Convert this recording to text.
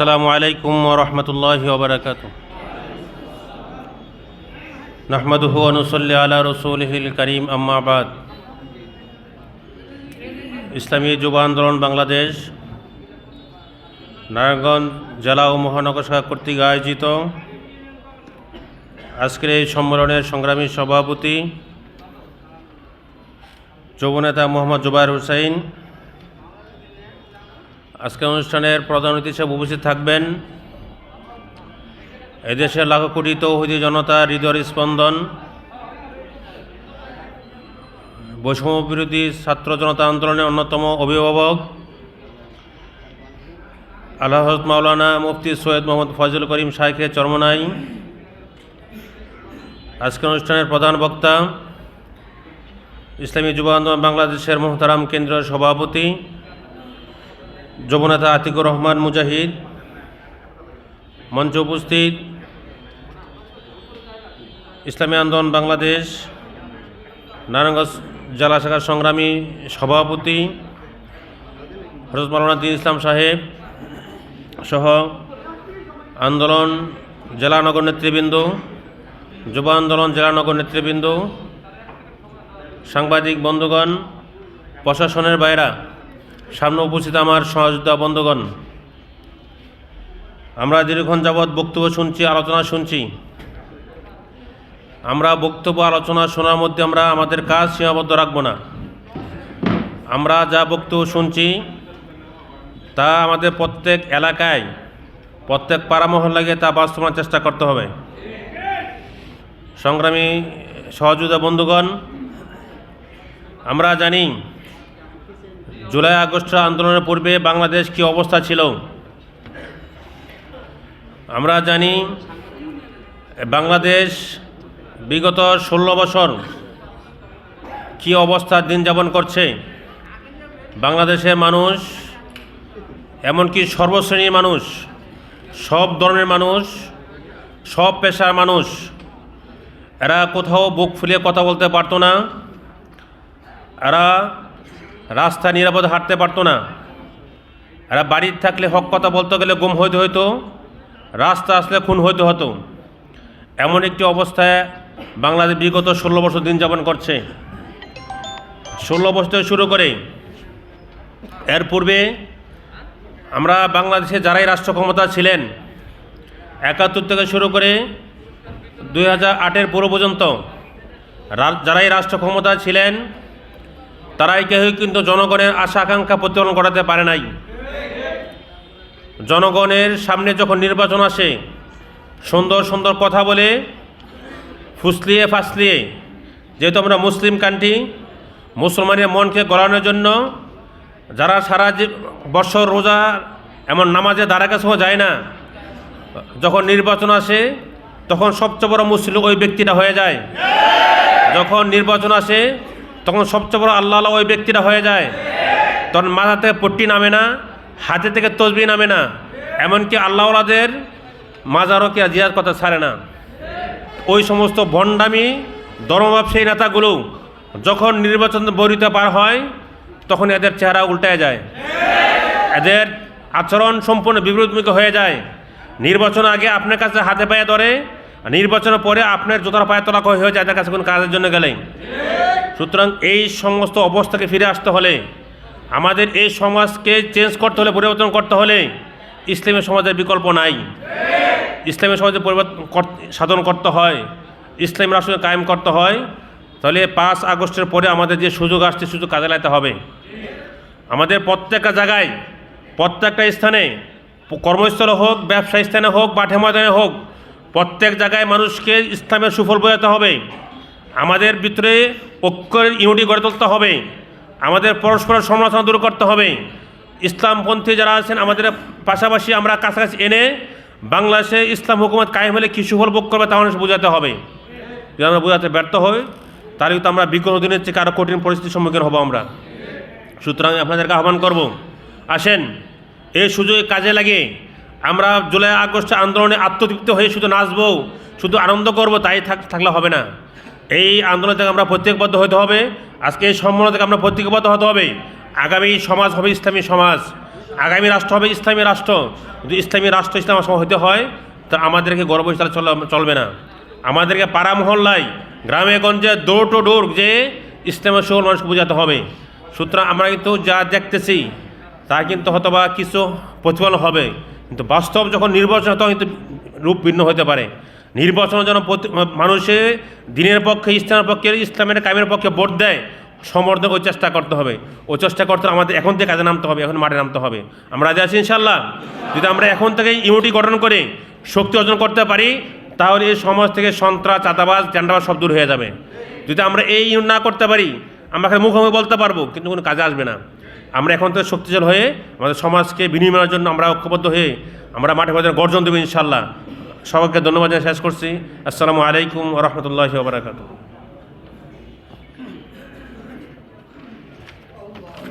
আসসালামু আলাইকুম ওরহমতুল্লাহ ওবরাকাত নাহমাদুহু অনুসল্লি আলা রসুলহিল করিম আম্মাবাদ ইসলামী যুব আন্দোলন বাংলাদেশ, নারায়ণগঞ্জ জেলা ও মহানগর শাখা কর্তৃক আয়োজিত আজকের এই সম্মেলনের সংগ্রামী সভাপতি যুবনেতা মোহাম্মদ জুবাইর হুসাইন আজকের অনুষ্ঠানের প্রধান অতিথি হিসেবে উপস্থিত থাকবেন এদেশের লাখো কোটি তৌহিদি জনতা, হৃদয়ের স্পন্দন, বৈষম্য বিরোধী ছাত্র জনতা আন্দোলনের অন্যতম অভিভাবক আল্লাহ মাওলানা মুফতি সৈয়দ মোহাম্মদ ফজল করিম শাইখের চরমনাই, আজকের অনুষ্ঠানের প্রধান বক্তা, ইসলামী যুব আন্দোলন বাংলাদেশের মোহতারাম কেন্দ্রীয় সভাপতি যুবনেতা আতিকুর রহমান মুজাহিদ, মঞ্চ উপস্থিত ইসলামী আন্দোলন বাংলাদেশ, নারায়ণগঞ্জ জেলা শাখার সংগ্রামী সভাপতি হরত মালানা দিন ইসলাম সাহেব সহ আন্দোলন জেলা নগর নেতৃবৃন্দ, যুব আন্দোলন জেলা নগর নেতৃবৃন্দ, সাংবাদিক বন্ধুগণ, প্রশাসনের বাইরা সামনে উপস্থিত আমার সহযোদ্ধা বন্ধুগণ, আমরা দীর্ঘক্ষণ যাবৎ বক্তব্য শুনছি, আলোচনা শুনছি। আমরা বক্তব্য, আলোচনা শোনার মধ্যে আমরা আমাদের কাজ সীমাবদ্ধ রাখব না। আমরা যা বক্তব্য শুনছি, তা আমাদের প্রত্যেক এলাকায়, প্রত্যেক পাড়া মহল্লাকে তা বাস্তবায়নের চেষ্টা করতে হবে। সংগ্রামী সহযোদ্ধা বন্ধুগণ, আমরা জানি জুলাই আগস্ট আন্দোলনের পূর্বে বাংলাদেশ কি অবস্থা ছিল? আমরা জানি বাংলাদেশ বিগত ষোলো বছর কি অবস্থা দিন যাপন করছে? বাংলাদেশের মানুষ, এমনকি সর্বশ্রেণীর মানুষ, সব ধরনের মানুষ, সব পেশার মানুষ, এরা কোথাও বুক ফুলিয়ে কথা বলতে পারতো না। এরা রাস্তায় নিরাপদে হাঁটতে পারতো না। এরা বাড়ির থাকলে হক কথা বলতে গেলে গুম হইতে হইতো, রাস্তা আসলে খুন হইতে হতো। এমন একটি অবস্থায় বাংলাদেশ বিগত ষোলো বছর দিন যাপন করছে। ষোলো বছর থেকে শুরু করে এর পূর্বে আমরা বাংলাদেশে যারাই রাষ্ট্র ক্ষমতা ছিলেন, একাত্তর থেকে শুরু করে দুই হাজার আটের পূর্ব পর্যন্ত যারাই রাষ্ট্র ক্ষমতা ছিলেন তারাই কেউই কিন্তু জনগণের আশা আকাঙ্ক্ষা প্রতিফলন করাতে পারে নাই। জনগণের সামনে যখন নির্বাচন আসে, সুন্দর সুন্দর কথা বলে, ফুসলিয়ে ফাসলিয়ে, যেহেতু আমরা মুসলিম কান্ট্রি, মুসলমানের মনকে গলানোর জন্য যারা সারা বৎসর রোজা, এমন নামাজে দ্বারা কাছেও যায় না, যখন নির্বাচন আসে, তখন সবচেয়ে বড় মুসলিম ওই ব্যক্তিটা হয়ে যায়। যখন নির্বাচন আসে তখন সবচেয়ে বড় আল্লাহ ওই ব্যক্তিটা হয়ে যায়। তখন মাথা থেকে পট্টি নামে না, হাতে থেকে তসবি নামে না। এমনকি আল্লাহওয়ালাদের মাজারও কি জিয়ার কথা ছাড়ে না। ওই সমস্ত ভণ্ডামি ধর্ম ব্যবসায়ী নেতাগুলো যখন নির্বাচন বরিতে পার হয়, তখন এদের চেহারা উল্টে যায়। এদের আচরণ সম্পূর্ণ বিপরীতমুখী হয়ে যায়। নির্বাচন আগে আপনার কাছে হাতে পায়ে ধরে নির্বাচনের পরে আপনার জোতার পায়ে তোলা হয়ে যায়, এদের কাছে কোনো কাজের জন্য গেলে সুতরাং এই সমস্ত অবস্থাকে ফিরে আসতে হলে, আমাদের এই সমাজকে চেঞ্জ করতে হলে, পরিবর্তন করতে হলে ইসলামের সমাজের বিকল্প নাই। ইসলামের সমাজে পরিবর্তন সাধন করতে হয়, ইসলাম রাষ্ট্র কায়েম করতে হয়, তাহলে পাঁচ আগস্টের পরে আমাদের যে সুযোগ আসছে, সুযোগ কাজে লাগাতে হবে। আমাদের প্রত্যেকটা জায়গায়, প্রত্যেকটা স্থানে, কর্মস্থলে হোক ব্যবসা স্থানে হোক, মাঠে ময়দানে হোক, প্রত্যেক জায়গায় মানুষকে ইসলামের সুফল বোঝাতে হবে। আমাদের ভিতরে ঐক্যের ইউনিটি গড়ে তুলতে হবে। আমাদের পরস্পরের সমালোচনা দূর করতে হবে। ইসলামপন্থী যারা আছেন, আমাদের পাশাপাশি আমরা কাছাকাছি এনে বাংলাদেশে ইসলাম হুকুমত কায়েম হলে কী সুফল ভোগ করবে তা বোঝাতে হবে। যদি আমরা বোঝাতে ব্যর্থ হই, তাহলে কিন্তু আমরা বিগত দিনের থেকে আরও কঠিন পরিস্থিতির সম্মুখীন হব আমরা। সুতরাং আপনাদেরকে আহ্বান করব, আসেন, এই সুযোগে কাজে লাগে আমরা জুলাই আগস্ট আন্দোলনে আত্মতৃপ্ত হয়ে শুধু নাচবো, শুধু আনন্দ করব, তাই থাক- থাকলে হবে না। এই আন্দোলন থেকে আমরা প্রত্যেকবদ্ধ হতে হবে। আজকে এই সম্মেলন থেকে আমরা প্রত্যেকবদ্ধ হতে হবে। আগামী সমাজ হবে ইসলামী সমাজ। আগামী রাষ্ট্র হবে ইসলামী রাষ্ট্র। যদি ইসলামী রাষ্ট্র ইসলাম হতে হয়, তা আমাদেরকে গর্ব হিসাবে চলা চলবে না। আমাদেরকে পাড়া মহল্লায়, গ্রামে, গঞ্জে ডোর টু ডোর যে ইসলামের সকল মানুষকে বোঝাতে হবে। সুতরাং আমরা কিন্তু যা দেখতেছি, তা কিন্তু হয়তো বা কিছু প্রতিফলন হবে। কিন্তু বাস্তব যখন নির্বাচন তখন কিন্তু রূপ ভিন্ন হতে পারে। নির্বাচনের জন্য প্রতি- মানুষে দিনের পক্ষে, ইসলামের পক্ষে, ইসলামের কামের পক্ষে ভোট দেয়, সমর্থন ওই চেষ্টা করতে হবে। ও চেষ্টা করতে আমাদের এখন থেকে কাজে নামতে হবে, এখন মাঠে নামতে হবে। আমরা রাজি আছি ইনশাল্লাহ যদি আমরা এখন থেকে ইউনিটি গঠন করে শক্তি অর্জন করতে পারি, তাহলে এই সমাজ থেকে সন্ত্রাস, চাঁদাবাজ চ্যান্ডাবাজ সব দূর হয়ে যাবে। যদি আমরা এই ইউনিট না করতে পারি, আমরা মুখোমুখি বলতে পারব, কিন্তু কোনো কাজে আসবে না। আমরা এখন থেকে শক্তিশালী হয়ে আমাদের সমাজকে বিনিময়ের জন্য আমরা ঐক্যবদ্ধ হয়ে আমরা মাঠে মাঠে গর্জন দেবো ইনশাল্লাহ সবাইকে ধন্যবাদ শেষ করছি। আসসালামু আলাইকুম রহমতুল্লাহ বারাকাতু